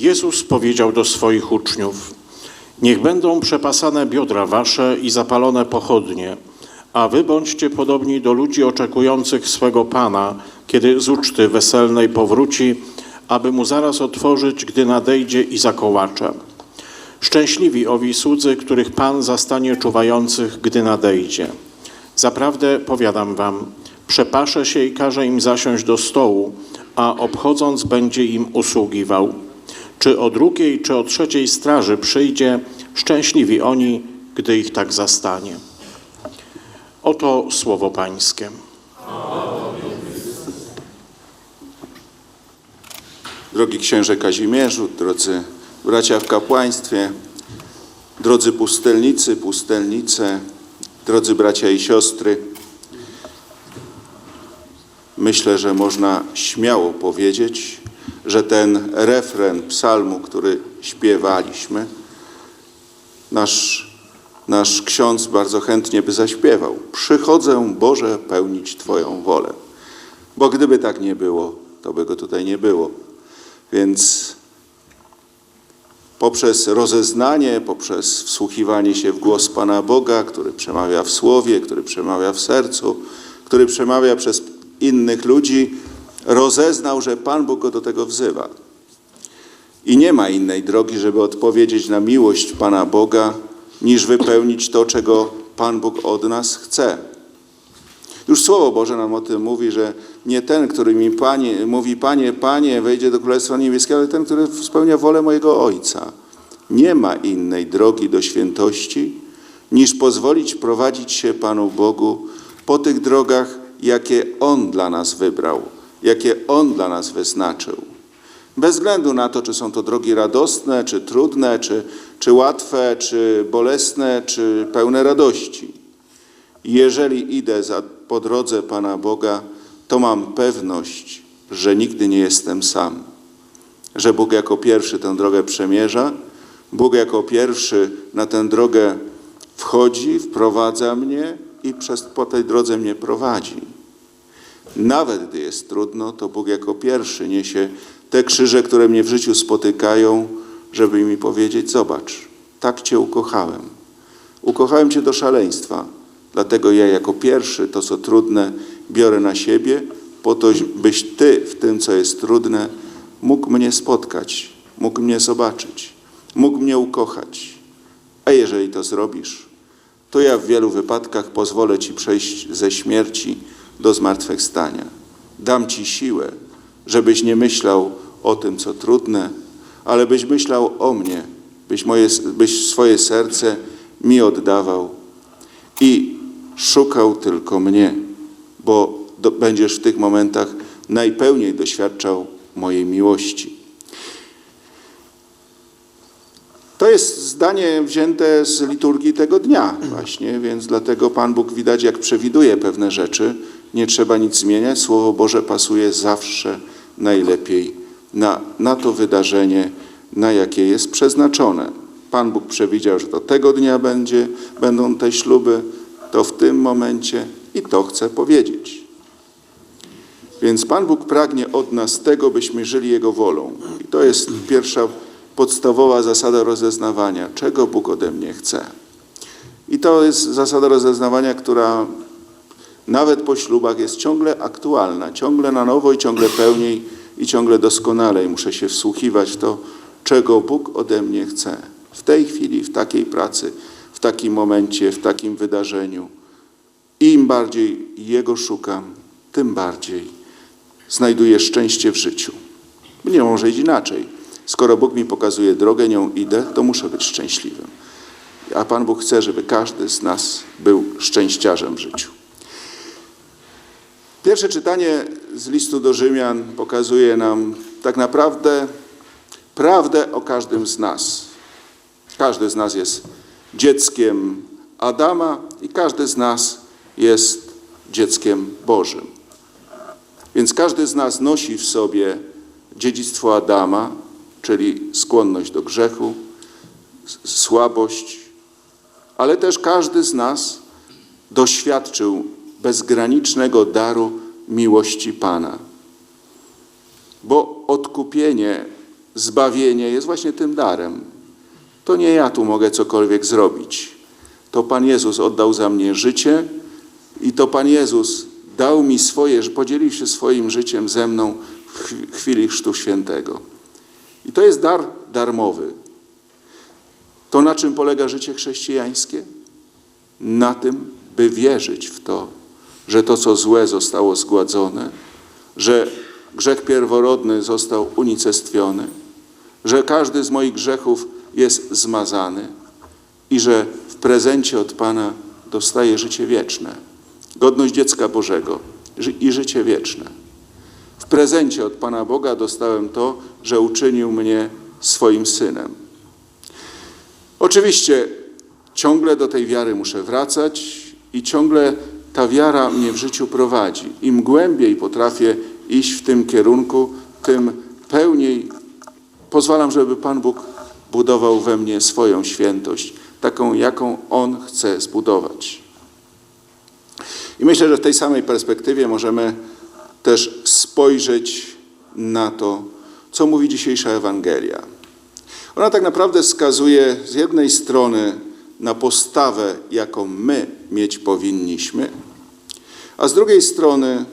Jezus powiedział do swoich uczniów: Niech będą przepasane biodra wasze i zapalone pochodnie, a wy bądźcie podobni do ludzi oczekujących swego Pana, kiedy z uczty weselnej powróci, aby mu zaraz otworzyć, gdy nadejdzie i zakołacze. Szczęśliwi owi słudzy, których Pan zastanie czuwających, gdy nadejdzie. Zaprawdę powiadam wam, przepaszę się i każe im zasiąść do stołu, a obchodząc będzie im usługiwał. Czy o drugiej, czy o trzeciej straży przyjdzie, szczęśliwi oni, gdy ich tak zastanie. Oto słowo Pańskie. Drogi księże Kazimierzu, drodzy bracia w kapłaństwie, drodzy pustelnicy, pustelnice, drodzy bracia i siostry, myślę, że można śmiało powiedzieć, że ten refren psalmu, który śpiewaliśmy, nasz, nasz ksiądz bardzo chętnie by zaśpiewał. Przychodzę, Boże, pełnić Twoją wolę. Bo gdyby tak nie było, to by go tutaj nie było. Więc poprzez rozeznanie, poprzez wsłuchiwanie się w głos Pana Boga, który przemawia w słowie, który przemawia w sercu, który przemawia przez innych ludzi, rozeznał, że Pan Bóg go do tego wzywa. I nie ma innej drogi, żeby odpowiedzieć na miłość Pana Boga, niż wypełnić to, czego Pan Bóg od nas chce. Już Słowo Boże nam o tym mówi, że nie ten, który mi Panie, mówi Panie, Panie, wejdzie do Królestwa Niebieskiego, ale ten, który spełnia wolę mojego Ojca. Nie ma innej drogi do świętości, niż pozwolić prowadzić się Panu Bogu po tych drogach, jakie On dla nas wybrał, jakie On dla nas wyznaczył. Bez względu na to, czy są to drogi radosne, czy trudne, czy, czy łatwe, czy bolesne, czy pełne radości. Jeżeli idę za, po drodze Pana Boga, to mam pewność, że nigdy nie jestem sam. Że Bóg jako pierwszy tę drogę przemierza, Bóg jako pierwszy na tę drogę wchodzi, wprowadza mnie i przez, po tej drodze mnie prowadzi. Nawet gdy jest trudno, to Bóg jako pierwszy niesie te krzyże, które mnie w życiu spotykają, żeby mi powiedzieć: Zobacz, tak Cię ukochałem. Ukochałem Cię do szaleństwa. Dlatego ja jako pierwszy to, co trudne, biorę na siebie, po to, byś Ty w tym, co jest trudne, mógł mnie spotkać, mógł mnie zobaczyć, mógł mnie ukochać. A jeżeli to zrobisz, to ja w wielu wypadkach pozwolę Ci przejść ze śmierci do zmartwychwstania. Dam Ci siłę, żebyś nie myślał o tym, co trudne, ale byś myślał o mnie, byś, moje, byś swoje serce mi oddawał i szukał tylko mnie, bo do, będziesz w tych momentach najpełniej doświadczał mojej miłości. To jest zdanie wzięte z liturgii tego dnia właśnie, więc dlatego Pan Bóg widać, jak przewiduje pewne rzeczy. Nie trzeba nic zmieniać. Słowo Boże pasuje zawsze najlepiej na, na to wydarzenie, na jakie jest przeznaczone. Pan Bóg przewidział, że to tego dnia będzie, będą te śluby, to w tym momencie i to chcę powiedzieć. Więc Pan Bóg pragnie od nas tego, byśmy żyli Jego wolą. I to jest pierwsza podstawowa zasada rozeznawania, czego Bóg ode mnie chce. I to jest zasada rozeznawania, która nawet po ślubach jest ciągle aktualna, ciągle na nowo i ciągle pełniej i ciągle doskonalej. Muszę się wsłuchiwać w to, czego Bóg ode mnie chce. W tej chwili, w takiej pracy, w takim momencie, w takim wydarzeniu. Im bardziej Jego szukam, tym bardziej znajduję szczęście w życiu. Nie może iść inaczej. Skoro Bóg mi pokazuje drogę, nią idę, to muszę być szczęśliwym. A Pan Bóg chce, żeby każdy z nas był szczęściarzem w życiu. Pierwsze czytanie z listu do Rzymian pokazuje nam tak naprawdę prawdę o każdym z nas. Każdy z nas jest dzieckiem Adama i każdy z nas jest dzieckiem Bożym. Więc każdy z nas nosi w sobie dziedzictwo Adama, czyli skłonność do grzechu, słabość, ale też każdy z nas doświadczył bezgranicznego daru miłości Pana. Bo odkupienie zbawienie jest właśnie tym darem. To nie ja tu mogę cokolwiek zrobić. To Pan Jezus oddał za mnie życie i to Pan Jezus dał mi swoje, podzielił się swoim życiem ze mną w chwi- chwili Chrztu Świętego. I to jest dar darmowy. To na czym polega życie chrześcijańskie? Na tym, by wierzyć w to, że to, co złe, zostało zgładzone, że grzech pierworodny został unicestwiony, że każdy z moich grzechów jest zmazany i że w prezencie od Pana dostaję życie wieczne, godność dziecka Bożego i życie wieczne. W prezencie od Pana Boga dostałem to, że uczynił mnie swoim synem. Oczywiście ciągle do tej wiary muszę wracać i ciągle ta wiara mnie w życiu prowadzi. Im głębiej potrafię iść w tym kierunku, tym pełniej pozwalam, żeby Pan Bóg budował we mnie swoją świętość, taką, jaką On chce zbudować. I myślę, że w tej samej perspektywie możemy też spojrzeć na to, co mówi dzisiejsza Ewangelia. Ona tak naprawdę wskazuje z jednej strony na postawę, jaką my mieć powinniśmy, a z drugiej strony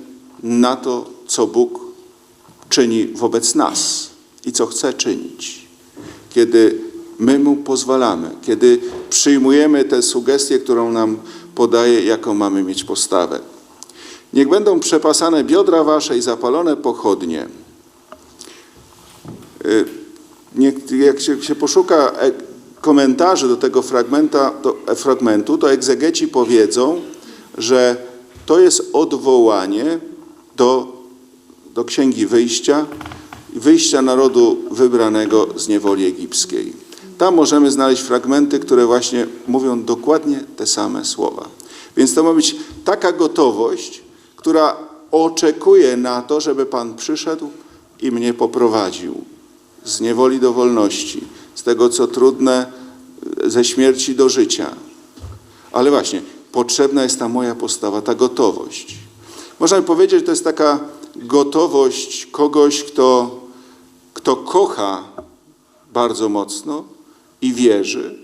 na to, co Bóg czyni wobec nas i co chce czynić. Kiedy my Mu pozwalamy, kiedy przyjmujemy tę sugestię, którą nam podaje, jaką mamy mieć postawę. Niech będą przepasane biodra wasze i zapalone pochodnie. Y, niech- jak się, się poszuka e, komentarzy do tego fragmenta, e, fragmentu, to egzegeci powiedzą, że to jest odwołanie do, do Księgi Wyjścia, wyjścia narodu wybranego z niewoli egipskiej. Tam możemy znaleźć fragmenty, które właśnie mówią dokładnie te same słowa. Więc to ma być taka gotowość, która oczekuje na to, żeby Pan przyszedł i mnie poprowadził z niewoli do wolności, tego co trudne, ze śmierci do życia. Ale właśnie, potrzebna jest ta moja postawa, ta gotowość. Można by powiedzieć, że to jest taka gotowość kogoś, kto, kto kocha bardzo mocno i wierzy,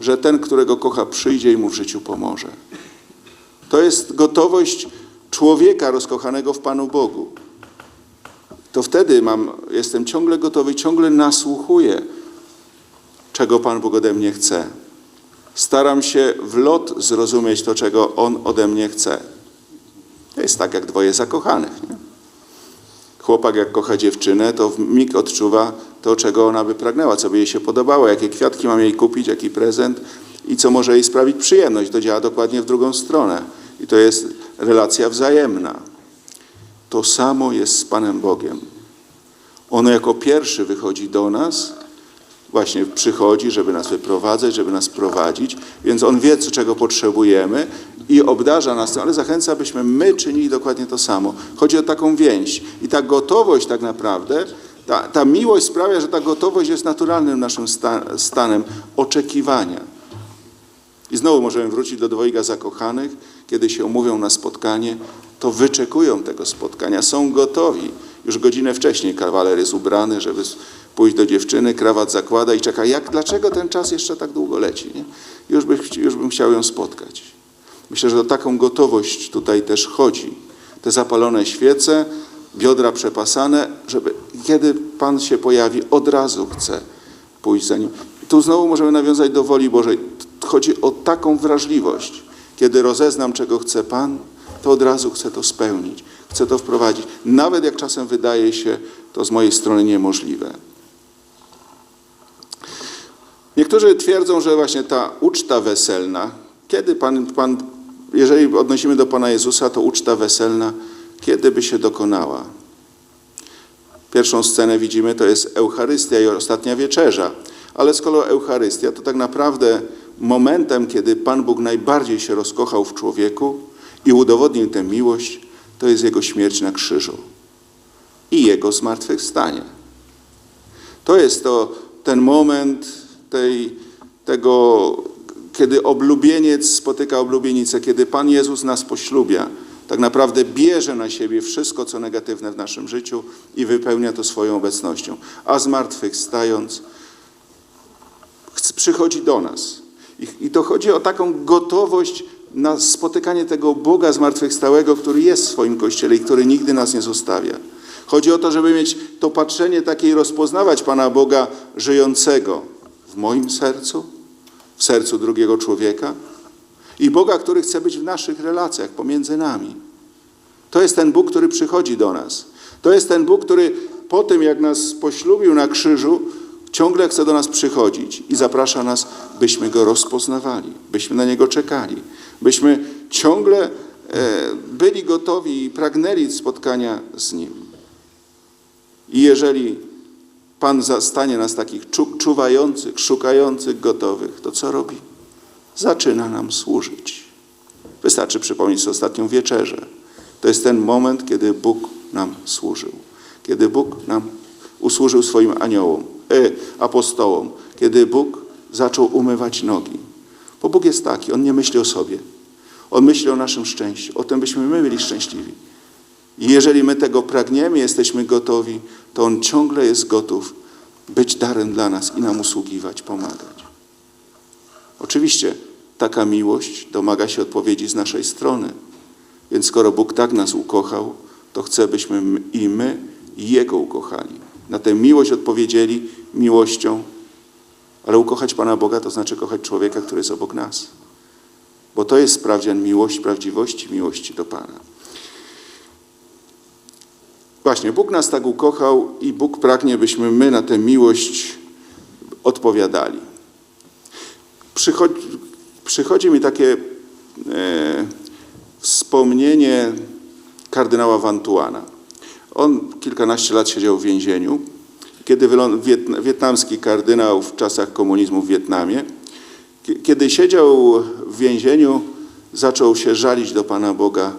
że ten, którego kocha, przyjdzie i mu w życiu pomoże. To jest gotowość człowieka rozkochanego w Panu Bogu. To wtedy mam, jestem ciągle gotowy, ciągle nasłuchuję, czego Pan Bóg ode mnie chce. Staram się w lot zrozumieć to, czego On ode mnie chce. To jest tak jak dwoje zakochanych. Nie? Chłopak jak kocha dziewczynę, to w mig odczuwa to, czego ona by pragnęła, co by jej się podobało, jakie kwiatki mam jej kupić, jaki prezent i co może jej sprawić przyjemność. To działa dokładnie w drugą stronę. I to jest relacja wzajemna. To samo jest z Panem Bogiem. On jako pierwszy wychodzi do nas, właśnie przychodzi, żeby nas wyprowadzać, żeby nas prowadzić, więc On wie, co- czego potrzebujemy i obdarza nas ale zachęca, byśmy my czynili dokładnie to samo. Chodzi o taką więź. I ta gotowość tak naprawdę, ta, ta miłość sprawia, że ta gotowość jest naturalnym naszym sta, stanem oczekiwania. I znowu możemy wrócić do dwojga zakochanych, kiedy się umówią na spotkanie, to wyczekują tego spotkania, są gotowi. Już godzinę wcześniej kawaler jest ubrany, żeby pójść do dziewczyny, krawat zakłada i czeka. Jak, dlaczego ten czas jeszcze tak długo leci? Nie? Już, by, już bym chciał ją spotkać. Myślę, że o taką gotowość tutaj też chodzi. Te zapalone świece, biodra przepasane, żeby kiedy Pan się pojawi, od razu chce pójść za Nim. Tu znowu możemy nawiązać do woli Bożej. Chodzi o taką wrażliwość. Kiedy rozeznam, czego chce Pan, to od razu chcę to spełnić. Chcę to wprowadzić. Nawet jak czasem wydaje się to z mojej strony niemożliwe. Niektórzy twierdzą, że właśnie ta uczta weselna, kiedy Pan, Pan jeżeli odnosimy do Pana Jezusa, to uczta weselna, kiedy by się dokonała? Pierwszą scenę widzimy, to jest Eucharystia i ostatnia wieczerza. Ale skoro Eucharystia, to tak naprawdę momentem, kiedy Pan Bóg najbardziej się rozkochał w człowieku i udowodnił tę miłość, to jest Jego śmierć na krzyżu i Jego zmartwychwstanie. To jest to ten moment tej, tego, kiedy oblubieniec spotyka oblubienicę, kiedy Pan Jezus nas poślubia. tak naprawdę bierze na siebie wszystko, co negatywne w naszym życiu i wypełnia to swoją obecnością. A zmartwychwstając, przychodzi do nas. I, I to chodzi o taką gotowość na spotykanie tego Boga zmartwychwstałego, który jest w swoim Kościele i który nigdy nas nie zostawia. Chodzi o to, żeby mieć to patrzenie takie i rozpoznawać Pana Boga żyjącego w moim sercu, w sercu drugiego człowieka i Boga, który chce być w naszych relacjach pomiędzy nami. To jest ten Bóg, który przychodzi do nas. To jest ten Bóg, który po tym, jak nas poślubił na krzyżu, ciągle chce do nas przychodzić i zaprasza nas, byśmy Go rozpoznawali, byśmy na Niego czekali, byśmy ciągle e, byli gotowi i pragnęli spotkania z Nim. I jeżeli Pan zastanie nas takich czu- czuwających, szukających, gotowych, to co robi? Zaczyna nam służyć. Wystarczy przypomnieć ostatnią wieczerzę. To jest ten moment, kiedy Bóg nam służył. Kiedy Bóg nam usłużył swoim aniołom, e, apostołom. Kiedy Bóg zaczął umywać nogi. Bo Bóg jest taki, On nie myśli o sobie. On myśli o naszym szczęściu. O tym, byśmy my byli szczęśliwi. I jeżeli my tego pragniemy, jesteśmy gotowi, to On ciągle jest gotów być darem dla nas i nam usługiwać, pomagać. Oczywiście taka miłość domaga się odpowiedzi z naszej strony. Więc skoro Bóg tak nas ukochał, to chce, byśmy i my i Jego ukochali. Na tę miłość odpowiedzieli miłością, ale ukochać Pana Boga to znaczy kochać człowieka, który jest obok nas. Bo to jest sprawdzian miłości, prawdziwości miłości do Pana. Właśnie, Bóg nas tak ukochał i Bóg pragnie, byśmy my na tę miłość odpowiadali. Przychodzi, przychodzi mi takie e, wspomnienie kardynała Wantuana. On kilkanaście lat siedział w więzieniu, kiedy wietnamski kardynał w czasach komunizmu w Wietnamie, kie- kiedy siedział w więzieniu, zaczął się żalić do Pana Boga.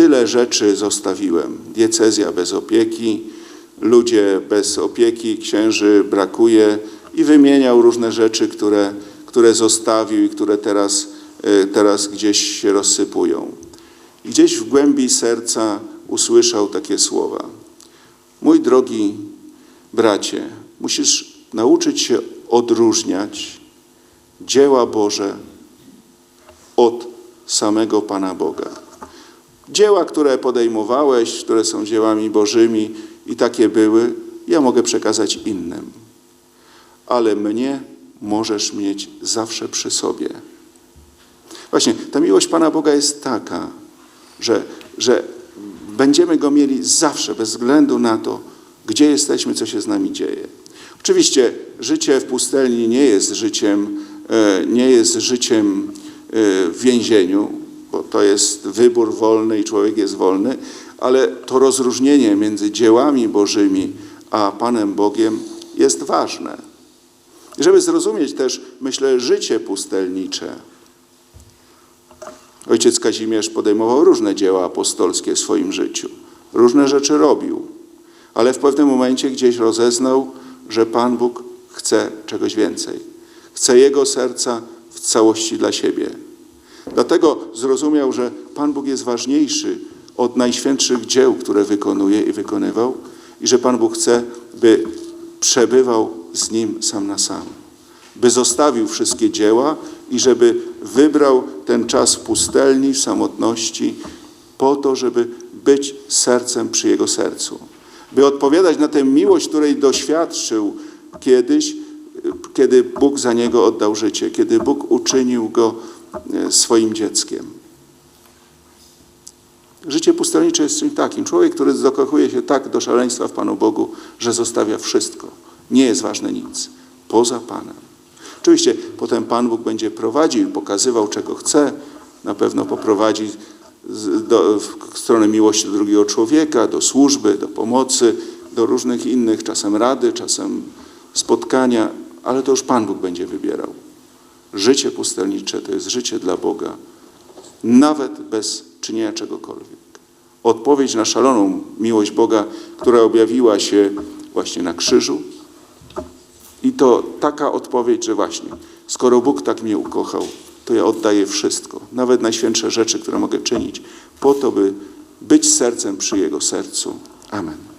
Tyle rzeczy zostawiłem. Diecezja bez opieki, ludzie bez opieki, księży brakuje i wymieniał różne rzeczy, które, które zostawił i które teraz, e, teraz gdzieś się rozsypują. I gdzieś w głębi serca usłyszał takie słowa. Mój drogi bracie, musisz nauczyć się odróżniać dzieła Boże od samego Pana Boga. Dzieła, które podejmowałeś, które są dziełami Bożymi i takie były, ja mogę przekazać innym. Ale mnie możesz mieć zawsze przy sobie. Właśnie, ta miłość Pana Boga jest taka, że, że będziemy Go mieli zawsze, bez względu na to, gdzie jesteśmy, co się z nami dzieje. Oczywiście życie w pustelni nie jest życiem, e, nie jest życiem e, w więzieniu, bo to jest wybór wolny i człowiek jest wolny, ale to rozróżnienie między dziełami Bożymi a Panem Bogiem jest ważne. Żeby zrozumieć też, myślę, życie pustelnicze, Ojciec Kazimierz podejmował różne dzieła apostolskie w swoim życiu. Różne rzeczy robił, ale w pewnym momencie gdzieś rozeznał, że Pan Bóg chce czegoś więcej. Chce jego serca w całości dla siebie. Dlatego zrozumiał, że Pan Bóg jest ważniejszy od najświętszych dzieł, które wykonuje i wykonywał, i że Pan Bóg chce, by przebywał z nim sam na sam by zostawił wszystkie dzieła i żeby wybrał ten czas w pustelni, w samotności, po to, żeby być sercem przy Jego sercu. By odpowiadać na tę miłość, której doświadczył kiedyś, kiedy Bóg za niego oddał życie, kiedy Bóg uczynił go swoim dzieckiem. Życie pustelnicze jest czymś takim. Człowiek, który zakochuje się tak do szaleństwa w Panu Bogu, że zostawia wszystko. Nie jest ważne nic. Poza Panem. Oczywiście potem Pan Bóg będzie prowadził pokazywał, czego chce. Na pewno poprowadzi do, w stronę miłości do drugiego człowieka, do służby, do pomocy, do różnych innych, czasem rady, czasem spotkania, ale to już Pan Bóg będzie wybierał. Życie pustelnicze to jest życie dla Boga, nawet bez czynienia czegokolwiek. Odpowiedź na szaloną miłość Boga, która objawiła się właśnie na krzyżu, i to taka odpowiedź, że właśnie, skoro Bóg tak mnie ukochał, to ja oddaję wszystko, nawet najświętsze rzeczy, które mogę czynić, po to, by być sercem przy Jego sercu. Amen.